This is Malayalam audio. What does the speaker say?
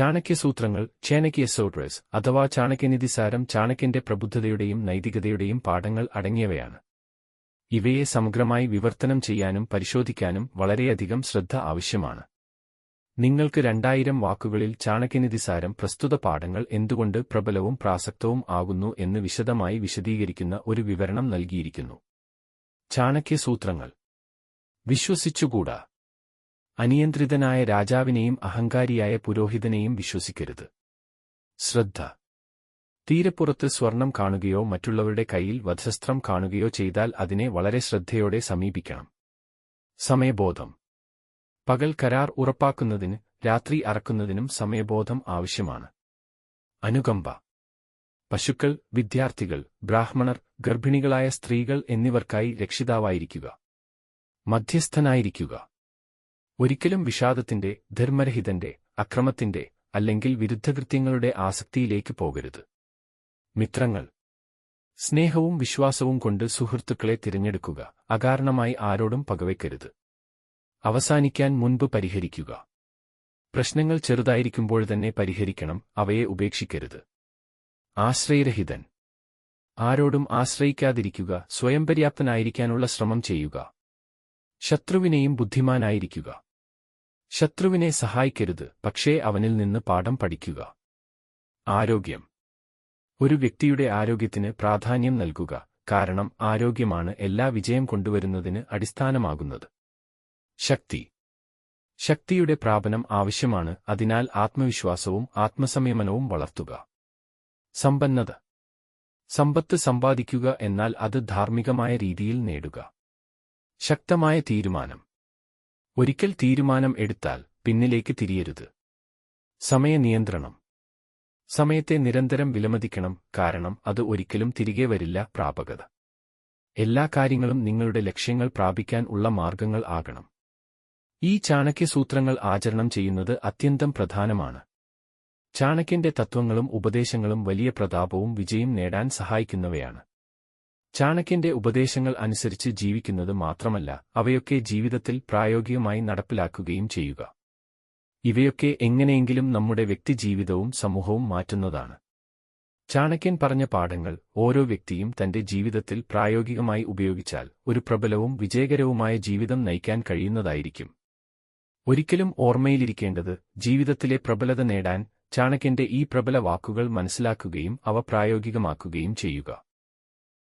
ചാണക്യസൂത്രങ്ങൾ ചേനക്കിയസോട്രസ് അഥവാ ചാണക്യനിധിസാരം ചാണക്യന്റെ പ്രബുദ്ധതയുടെയും നൈതികതയുടെയും പാഠങ്ങൾ അടങ്ങിയവയാണ്. ഇവയെ സമഗ്രമായി വിവർത്തനം ചെയ്യാനും പരിശോധിക്കാനും വളരെയധികം ശ്രദ്ധ ആവശ്യമാണ്. നിങ്ങൾക്ക് രണ്ടായിരം വാക്കുകളിൽ ചാണക്യനിധിസാരം പ്രസ്തുത പാഠങ്ങൾ എന്തുകൊണ്ട് പ്രബലവും പ്രാസക്തവും ആകുന്നു എന്ന് വിശദമായി വിശദീകരിക്കുന്ന ഒരു വിവരണം നൽകിയിരിക്കുന്നു. ചാണക്യസൂത്രങ്ങൾ. വിശ്വസിച്ചുകൂടാ. അനിയന്ത്രിതനായ രാജാവിനെയും അഹങ്കാരിയായ പുരോഹിതനെയും വിശ്വസിക്കരുത്. ശ്രദ്ധ. തീരപ്പുറത്ത് സ്വർണം കാണുകയോ മറ്റുള്ളവരുടെ കയ്യിൽ വധശസ്ത്രം കാണുകയോ ചെയ്താൽ അതിനെ വളരെ ശ്രദ്ധയോടെ സമീപിക്കണം. സമയബോധം. പകൽ കരാർ ഉറപ്പാക്കുന്നതിന് രാത്രി അറക്കുന്നതിനും സമയബോധം ആവശ്യമാണ്. അനുകമ്പ. പശുക്കൾ വിദ്യാർത്ഥികൾ ബ്രാഹ്മണർ ഗർഭിണികളായ സ്ത്രീകൾ എന്നിവർക്കായി രക്ഷിതാവായിരിക്കുക. മധ്യസ്ഥനായിരിക്കുക. ഒരിക്കലും വിഷാദത്തിന്റെ ധർമ്മരഹിതന്റെ അക്രമത്തിന്റെ അല്ലെങ്കിൽ വിരുദ്ധകൃത്യങ്ങളുടെ ആസക്തിയിലേക്ക് പോകരുത്. മിത്രങ്ങൾ സ്നേഹവും വിശ്വാസവും കൊണ്ട് സുഹൃത്തുക്കളെ തിരഞ്ഞെടുക്കുക അകാരണമായി ആരോടും പകവയ്ക്കരുത് അവസാനിക്കാൻ മുൻപ് പരിഹരിക്കുക. പ്രശ്നങ്ങൾ ചെറുതായിരിക്കുമ്പോൾ തന്നെ പരിഹരിക്കണം അവയെ ഉപേക്ഷിക്കരുത്. ആശ്രയരഹിതൻ ആരോടും ആശ്രയിക്കാതിരിക്കുക സ്വയം പര്യാപ്തനായിരിക്കാനുള്ള ശ്രമം ചെയ്യുക. ശത്രുവിനെയും ബുദ്ധിമാനായിരിക്കുക. ശത്രുവിനെ സഹായിക്കരുത് പക്ഷേ അവനിൽ നിന്ന് പാഠം പഠിക്കുക. ആരോഗ്യം. ഒരു വ്യക്തിയുടെ ആരോഗ്യത്തിന് പ്രാധാന്യം നൽകുക കാരണം ആരോഗ്യമാണ് എല്ലാ വിജയം കൊണ്ടുവരുന്നതിന് അടിസ്ഥാനമാകുന്നത്. ശക്തി. ശക്തിയുടെ പ്രാപനം ആവശ്യമാണ് അതിനാൽ ആത്മവിശ്വാസവും ആത്മസംയമനവും വളർത്തുക. സമ്പന്നത. സമ്പത്ത് സമ്പാദിക്കുക എന്നാൽ അത് ധാർമ്മികമായ രീതിയിൽ നേടുക. ശക്തമായ തീരുമാനം. ഒരിക്കൽ തീരുമാനം എടുത്താൽ പിന്നിലേക്ക് തിരിയരുത്. സമയനിയന്ത്രണം സമയത്തെ നിരന്തരം വിലമതിക്കണം കാരണം അത് ഒരിക്കലും തിരികെ വരില്ല പ്രാപകത. എല്ലാ കാര്യങ്ങളും നിങ്ങളുടെ ലക്ഷ്യങ്ങൾ പ്രാപിക്കാൻ ഉള്ള മാർഗങ്ങൾ ആകണം. ഈ ചാണക്യസൂത്രങ്ങൾ ആചരണം ചെയ്യുന്നത് അത്യന്തം പ്രധാനമാണ്. ചാണക്യന്റെ തത്വങ്ങളും ഉപദേശങ്ങളും വലിയ പ്രതാപവും വിജയം നേടാൻ സഹായിക്കുന്നവയാണ്. ചാണക്യന്റെ ഉപദേശങ്ങൾ അനുസരിച്ച് ജീവിക്കുന്നത് മാത്രമല്ല അവയൊക്കെ ജീവിതത്തിൽ പ്രായോഗികമായി നടപ്പിലാക്കുകയും ചെയ്യുക. ഇവയൊക്കെ എങ്ങനെയെങ്കിലും നമ്മുടെ വ്യക്തിജീവിതവും സമൂഹവും മാറ്റുന്നതാണ്. ചാണക്യൻ പറഞ്ഞ പാഠങ്ങൾ ഓരോ വ്യക്തിയും തന്റെ ജീവിതത്തിൽ പ്രായോഗികമായി ഉപയോഗിച്ചാൽ ഒരു പ്രബലവും വിജയകരവുമായ ജീവിതം നയിക്കാൻ കഴിയുന്നതായിരിക്കും. ഒരിക്കലും ഓർമ്മയിലിരിക്കേണ്ടത് ജീവിതത്തിലെ പ്രബലത നേടാൻ ചാണക്യന്റെ ഈ പ്രബല വാക്കുകൾ മനസ്സിലാക്കുകയും അവ പ്രായോഗികമാക്കുകയും ചെയ്യുക.